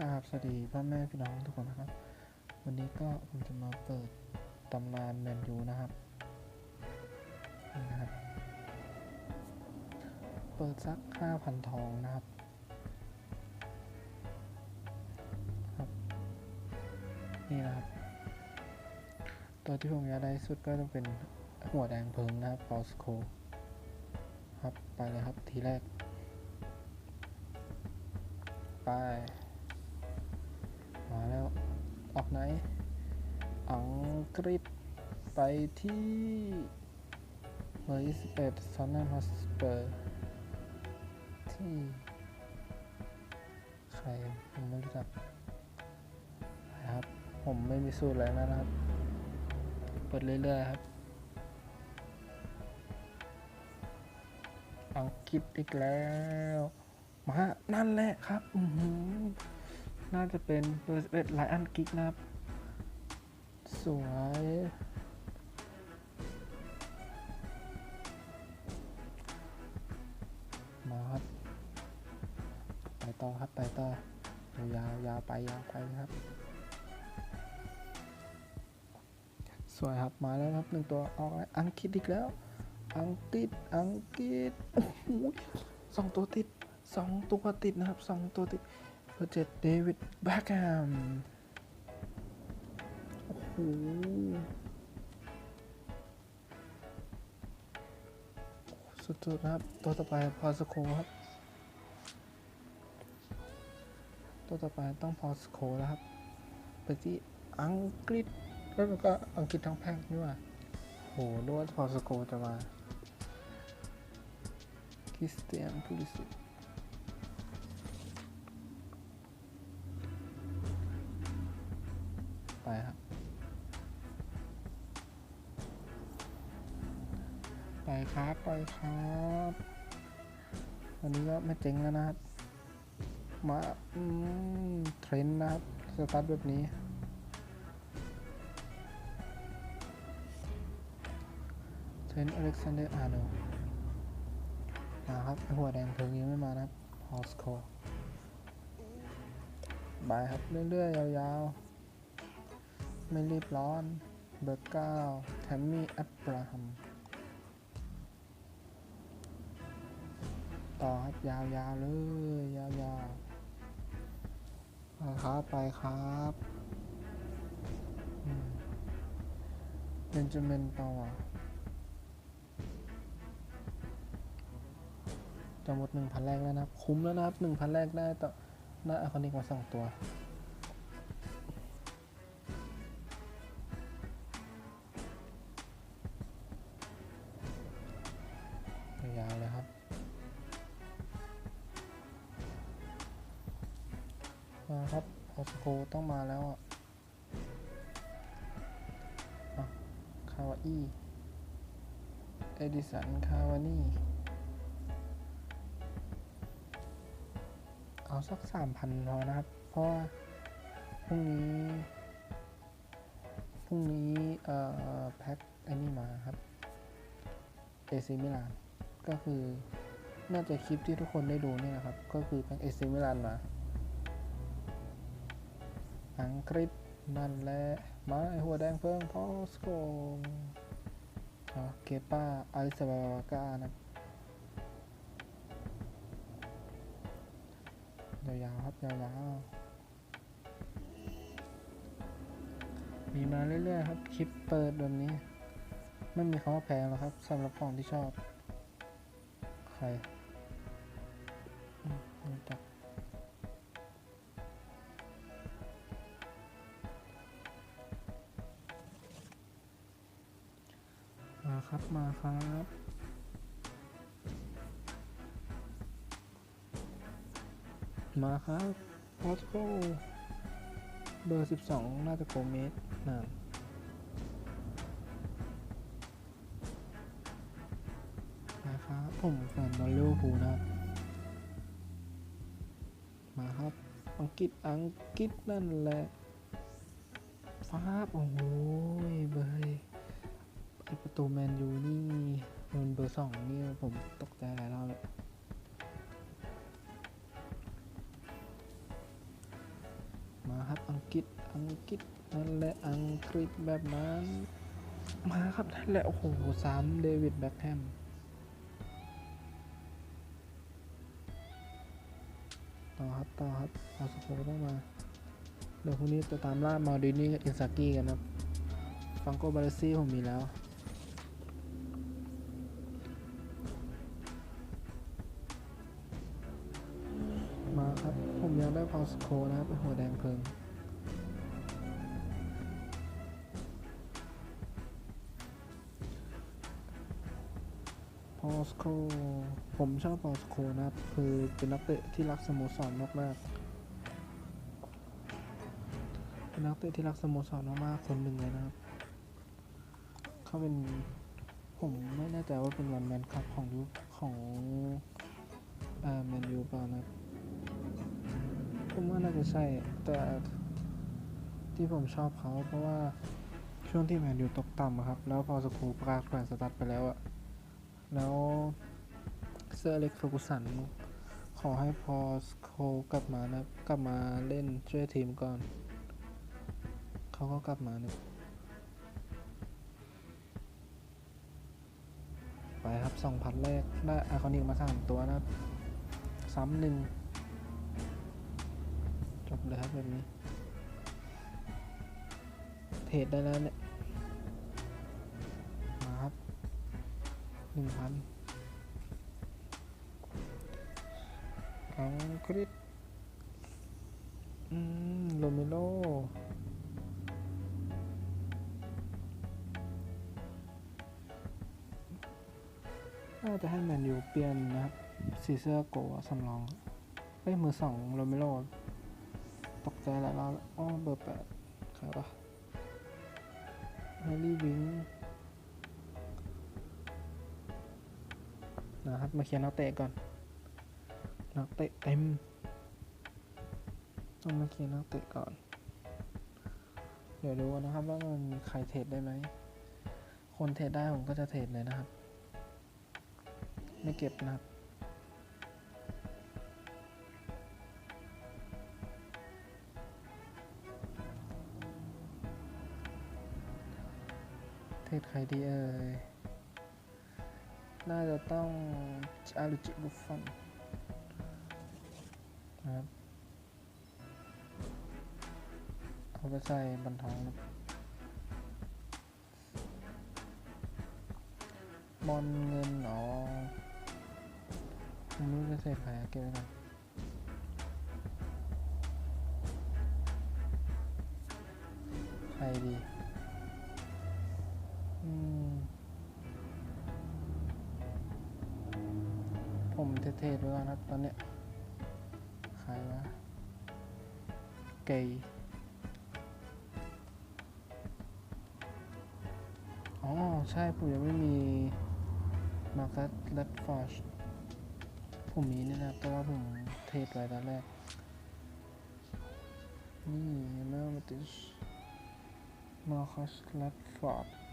กราบสวัสดีพ่อแม่พี่น้องทุกคนนะครับ วันนี้ก็ผมจะมาเปิดตำนานแมนยูนะครับนะครับ เปิดสักห้าพันทองนะครับครับ นี่นะครับ ตัวที่ผมอยากได้สุดก็ต้องเป็นหัวแดงเพิงนะครับปอสโคครับ ไปเลยครับทีแรก ไป ออกไหน อังกฤษไปที่เบอร์21ซอนนัมฮอสเปอร์ที่ใครผมไม่รู้จักนะครับ ผมไม่มีสูตรอะไรนะครับ เปิดเรื่อยๆครับ อังกฤษอีกแล้ว มา นั่นแหละครับ อือ น่าจะเป็นเบอร์เอ็ดไลอันกิกนะครับ สวย มาครับ ไปต่อครับ ไปต่อยาวยาวไปยาวไปครับ สวยครับ มาแล้วครับหนึ่งตัวออกแล้วอังกฤษอีกแล้ว อังกฤษอังกฤษโอ้โหสองตัวติดสองตัวติดนะครับสองตัวติด อร์เจ็ดเดวิดแบ็คแฮมโอ้โหสุดๆนะครับ ตัวต่อไปพอสโคครับ ตัวต่อไปต้องพอสโคแล้วครับ ไปที่อังกฤษแล้วก็อังกฤษทั้งแพ็คนี่ว่าโหนึกว่าพอสโคจะมาคริสเตียนพูลิสิต ครับไปครับวันนี้ก็ไม่เจ๋งแล้วนะครับ มาอืมเทรนด์นะครับ สตาร์ทแบบนี้ เทรนด์อเล็กซานเดอร์อาร์โนมาครับหัวแดงเพิงยังไม่มานะครับฮอสโคบายครับ เรื่อยๆ ยาวๆ ไม่รีบร้อน เบอร์เก้าแทมมี่แอับราฮัม ต่อครับยาวๆเลยยาวๆไปครับไปครับเบนจามินเปล่อจะหมดหนึ่งพันแรกแล้วนะครับ คุ้มแล้วนะครับหนึ่งพันแรกได้ต่อได้ไอคอนิกมาสองตัว สัน คาวานี่ เอาสักสามพันพอนะครับ เพราะว่าพรุ่งนี้ พรุ่งนี้ เอ่อ แพ็คไอ้นี่มาครับ เอซิมิลาน ก็คือ น่าจะคลิปที่ทุกคนได้ดูนี่นะครับ ก็คือแพ็คเอซิมิลานมา อังกฤษนั่นแหละ มาไอหัวแดงเพิ่งพอสโกอะ เกป้าอาริสบากานะยาวๆครับยาวๆมีมาเรื่อยๆครับคลิปเปิดแบบนี้ ไม่มีคำว่าแพงหรอกครับสำหรับของที่ชอบ ใครอืมไม่จัก ครับมาครับมาครับพอสโกเบอร์ 12 น่าจะโกเมสนะมาครับผมแฟนบอลลิเวอร์พูลนะครับมาครับ อังกฤษอังกฤษนั่นแหละฟ้าโอ้โหเบอร์ ประตูแมนยูนี่มันเบอร์สองนี่ผมตกใจหลายรอบเลยมาครับอังกฤษอังกฤษนั่นแหละอังกฤษแบบนั้นมาครับนั่นแหละ โอ้โหสามเดวิดแบ็คแฮมต่อครับต่อครับเอาสโคต้องมา เดี๋ยวพรุ่งนี้จะตามล่ามาดินี่กับอินซากิกันนะครับ ฟังโกบาเลซี่ผมมีแล้ว สโคนะครับเป็นหัวแดงเพลิงพอสโคผมชอบพอสโคนะครับ คือเป็นนักเตะที่รักสโมสรมากๆเป็นนักเตะที่รักสโมสรมากๆคนหนึ่งเลยนะครับ เขาเป็นผมไม่แน่ใจว่าเป็นวันแมนคัพของยุคของอ่าแมนยูเปล่านะครับ ผมว่าน่าจะใช่ แต่ที่ผมชอบเขาเพราะว่าช่วงที่แมนยูตกต่ำครับ แล้วพอสกูประกาศแขวนสตัดไปแล้วอะแล้วเซอร์เล็กฟร์กูสัน ขอให้พอสโคกลับมานะ กลับมาเล่นช่วยทีมก่อน เขาก็กลับมานะไปครับสองพันแรก ได้อาคอนิกมาสามตัวนะ ซ้ำหนึ่ง เลยครับแบบนี้ เทรดได้แล้วเนี่ยมาครับหนึ่งพันอังกฤษอืมโรเมโลน่าจะให้แมนยูเปลี่ยนนะครับสีเสื้อโกสำรองเอ้ยมือสองโรเมโล ใจแล้วเราอ้อเบอร์แปดใครวะแฮร์รี่วิงนะครับ มาเขียนนักเตะก่อน นักเตะเต็ม ต้องมาเขียนนักเตะก่อน เดี๋ยวดูนะครับว่ามันมีใครเทรดได้ไหม คนเทรดได้ผมก็จะเทรดเลยนะครับ ไม่เก็บนะครับ ครดีเอ่ย น่าจะต้องอารุจิบุฟฟอนนะครับเอาไปใส่บันทองนะบอลเงินอ๋อผมไม่รู้จะใส่ใครอะเก็บไว้ก่อนใครดี อนเนี้ยใครวะเกย์อ๋อ ใช่ผมยังไม่มีมาคัสแรดฟอร์ชผมมีนี่นะแต่ว่าผมเทรดไว้ตอนแรก นี่แมวมาติชมาคัสแรดฟอร์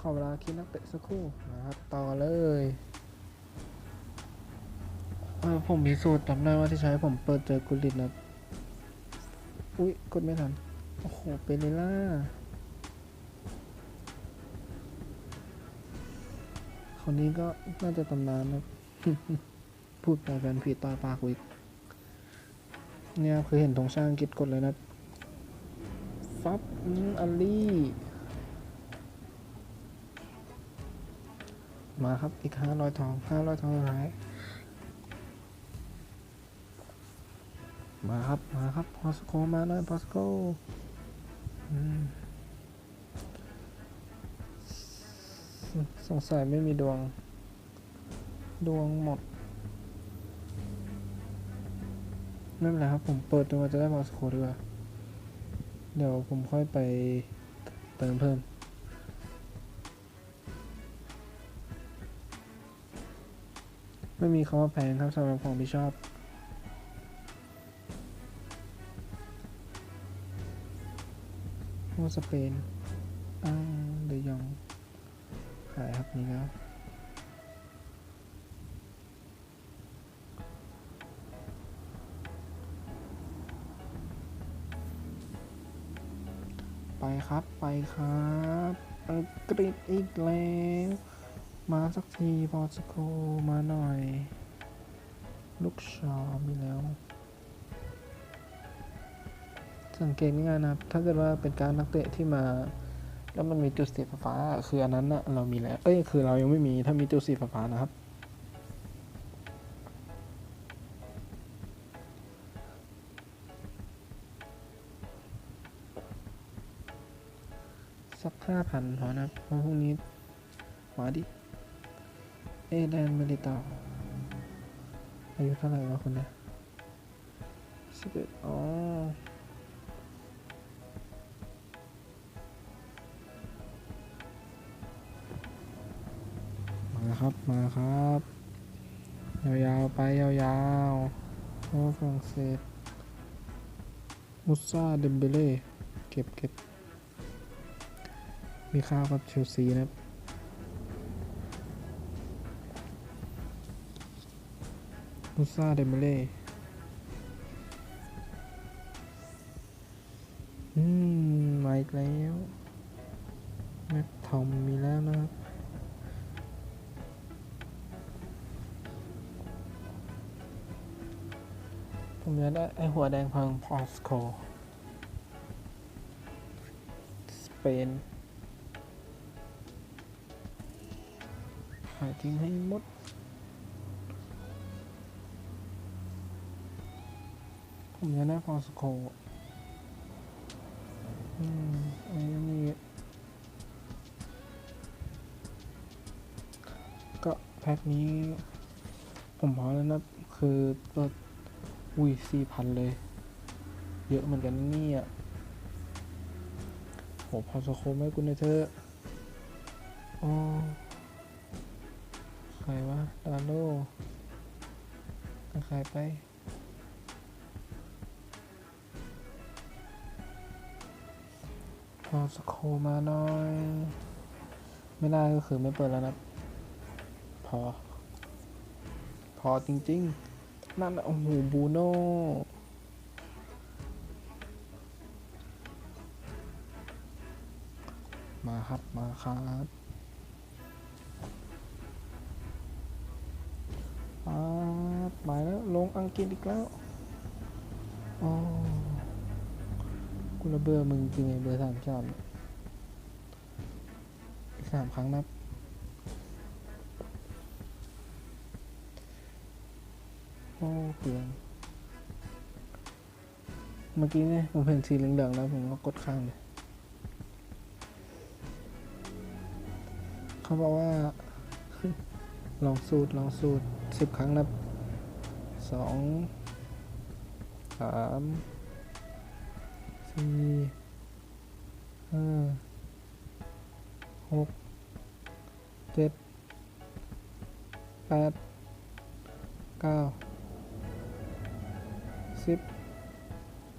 ขอเวลาคิดนักเตะสักครู่นะครับ ต่อเลยเออผมมีสูตรจำได้ว่าที่ใช้ผมเปิดเจอกุลิตนะอุ๊ยกดไม่ทัน โอ้โห เป็นเลยล่ะคนนี้ก็น่าจะตำนานนะพูดไปแฟนผิดต่อยปากกูอีกเนี่ยคือเห็นธงชาติอังกฤษกดเลยนะ ฟับอัลลี่ มาครับ อีกห้าร้อยทองห้าร้อยทองสุดท้ายมาครับ มาครับ พอสโคมาหน่อยพอสโคสงสัยไม่มีดวง ดวงหมด ไม่เป็นไรครับ ผมเปิดจนกว่าจะได้พอสโคดีกว่า เดี๋ยวผมค่อยไปเติมเพิ่ม ไม่มีคำว่าแพงครับสำหรับของที่ชอบผว่าสเปนอ้าวเดยองขายครับนี่แล้วไปครับ ไปครับอังกฤษอีกแล้ว มาสักทีพอสโคมาหน่อย ลูกชอมีแล้วสังเกตง่ายๆนะครับ ถ้าเกิดว่าเป็นการนักเตะที่มา แล้วมันมีจุดสีฟ้าคืออันนั้นนะเรามีแล้ว เอ้ย คือเรายังไม่มี ถ้ามีจุดสีฟ้านะครับ สักห้าพันพอนะครับเพราะพรุ่งนี้ มาดิ เอแดนเมลิตาอายุเท่าไหร่วะคนเนี้ยสิบเอ็ดอ๋อมาครับ มาครับ ยาวๆ ไปยาวๆโอ้ฝรั่งเศสมุซาเดมเบเล่ เก็บเก็บมีข้าวกับเชลซีนะครับ มุซาเดมเบเล่อืมมาอีกแล้วแม็กทอมมีแล้วนะครับผมยากได้ไอหัวแดงเพิงพอสโคสเปนขายทิ้งให้หมด ผมอยากได้พอสโคอืมอันนี้มีก็แพ็คนี้ ผมพอแล้วนะ คือตัวอุ้ยสี่พันเลย เยอะเหมือนกันนะเนี่ยโหพอสโคไม่กุนเลยเธอะอ๋อใครวะดาโลขายไป พอสโคมาหน่อย ไม่ได้ก็คือไม่เปิดแล้วนะพอ พอจริงๆ นั่นน่ะโอ้โหบูโน่มาครับ มาครับป๊าบมาแล้ว ลงอังกฤษอีกแล้ว อ๋อ กูระเบื่อมึงจริงไงเบอร์สามสามอีกสามครั้งนับโอ้เปลี่ยนเมื่อกี้เนี่ยผมเห็นสีเหลืองๆแล้วผมก็กดข้างเลย เขาบอกว่า ลองสูตร ลองสูตรสิบครั้งนับสองสาม สี่ห้าหกเจ็ดแปดเก้าสิบ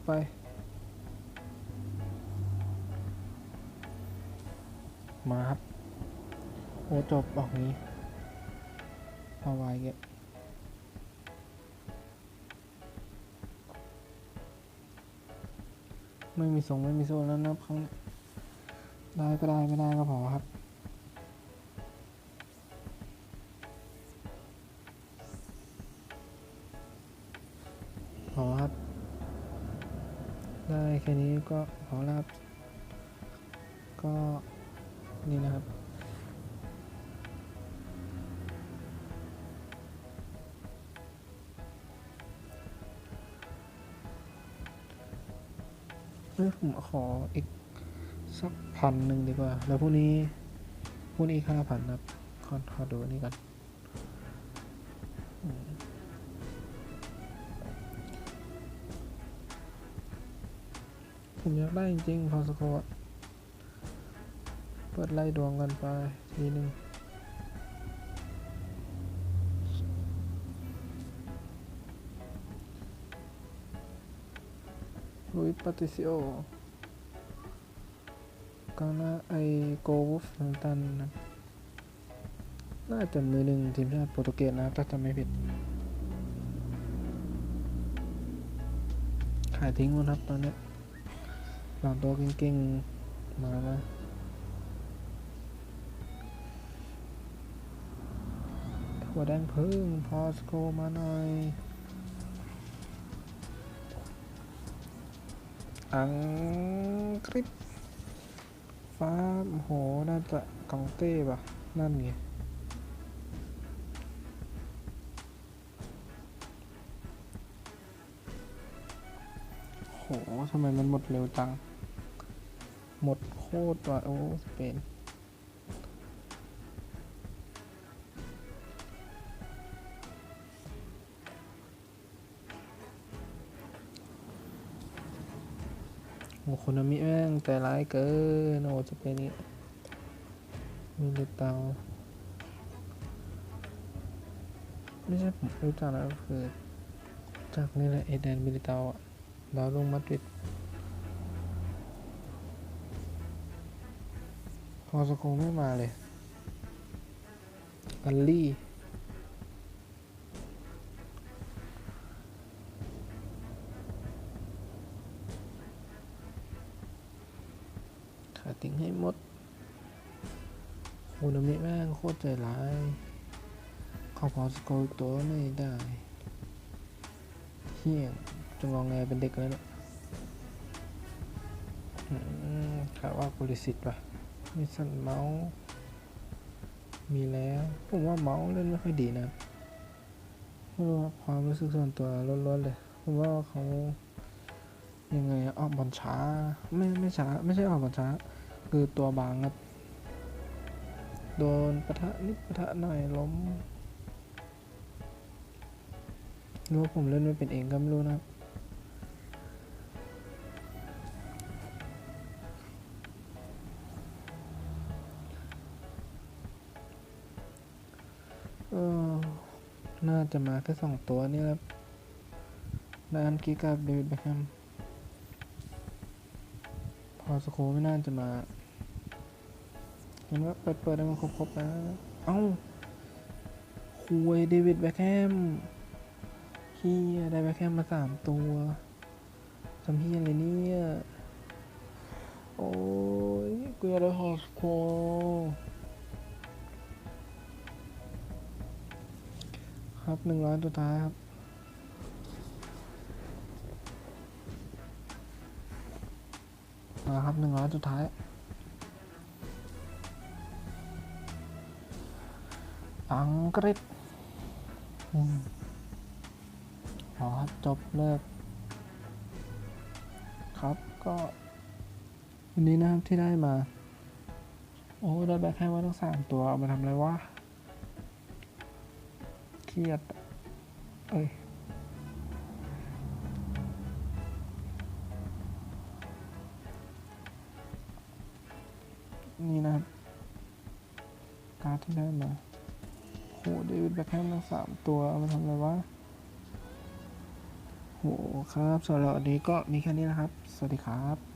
ไปมาครับ โอ้จบออกนี้เอาไว้เงี้ย ไม่มีส่งไม่มีโซ่แล้วนะครับครั้งได้ก็ได้ไม่ได้ก็พอครับพอครับ ได้แค่นี้ก็พอแล้วครับ ก็นี่นะครับ เฮ้ยผมขออีกสักพันหนึ่งดีกว่า แล้วพรุ่งนี้พรุ่งนี้ค่าพันครับขอขอดูนนี้กันผมอยากได้จริงๆพอสกอร์เปิดไล่ดวงกันไปทีหนึ่ง ยปาติซิโอก็น่าไอโกวูฟนันตันนะน่าจะมือหนึ่งทีมชาติโปรตุเกสนะครับถ้าจำไม่ผิด ขายทิ้งหมดครับตอนนี้หลังตัวเก่งๆ มานะหัวแดงพึ่งพอสโคมาหน่อย อังกฤษฟ้าโอ้โห น่าจะกองเต้ป่ะ นั่นไงโหทำไมมันหมดเร็วจัง หมดโคตรว่ะ โอ้ สเปน โอ้โคนนมิแม่งใจร้ายเกินโอ้จะเป็นนี่มิลิตาไม่ใช่ผมรู้จักนะคือจากนี่แหละเอเดนมิลิเตาอะดาวลงมาดริดพอสโคงไม่มาเลยอัลลี่ ติงให้หมดโคนามิแม่งโคตรใจร้ายเขาพอสโกอีกตัวไม่ได้เฮี้ยงจงงองแงเป็นเด็กแล้วเนี่ยอืมข่าวว่าบริสิทธิ์ป่ะมีสันเมาส์มีแล้ว ผมว่าเมาส์เล่นไม่ค่อยดีนะไม่รู้ว่าความรู้สึกส่วนตัวล้วนๆเลยผมว่าเขายังไงออกบอลช้า ไม่ไม่ช้า ไม่ใช่ออกบอลช้า คือตัวบางครับ โดนปะทะนิดปะทะหน่อยล้มรู้ว่าผมเล่นไม่เป็นเองก็ไม่รู้นะครับเออน่าจะมาแค่สองตัวนี่ครับนานกีกับเดวิดแบ็คแฮมพอสโคไม่น่าจะมา เห็นว่าเปิดเปิดได้มันครบๆนะเอ้าคุยเดวิดแบ็คแฮมเฮียได้แบ็คแฮมมาสามตัวทำเฮียอะไรเนี่ยโอ้ยกูอยากได้ฮอสโคครับหนึ่งร้อยตัวท้ายครับมาครับหนึ่งร้อยสุดท้าย อังกฤษอืมอ๋อครับจบเลิก ครับก็วันนี้นะครับที่ได้มา โอ้ได้แบ็คให้ไว้ทั้งสามตัว เอามาทำอะไรวะเครียด เอ้ยนี่นะครับ การที่ได้มา โหเดวิดแบ็คแฮมทั้งสามตัวเอามาทำอะไรวะโหครับสำหรับวันนี้ก็มีแค่นี้นะครับ สวัสดีครับ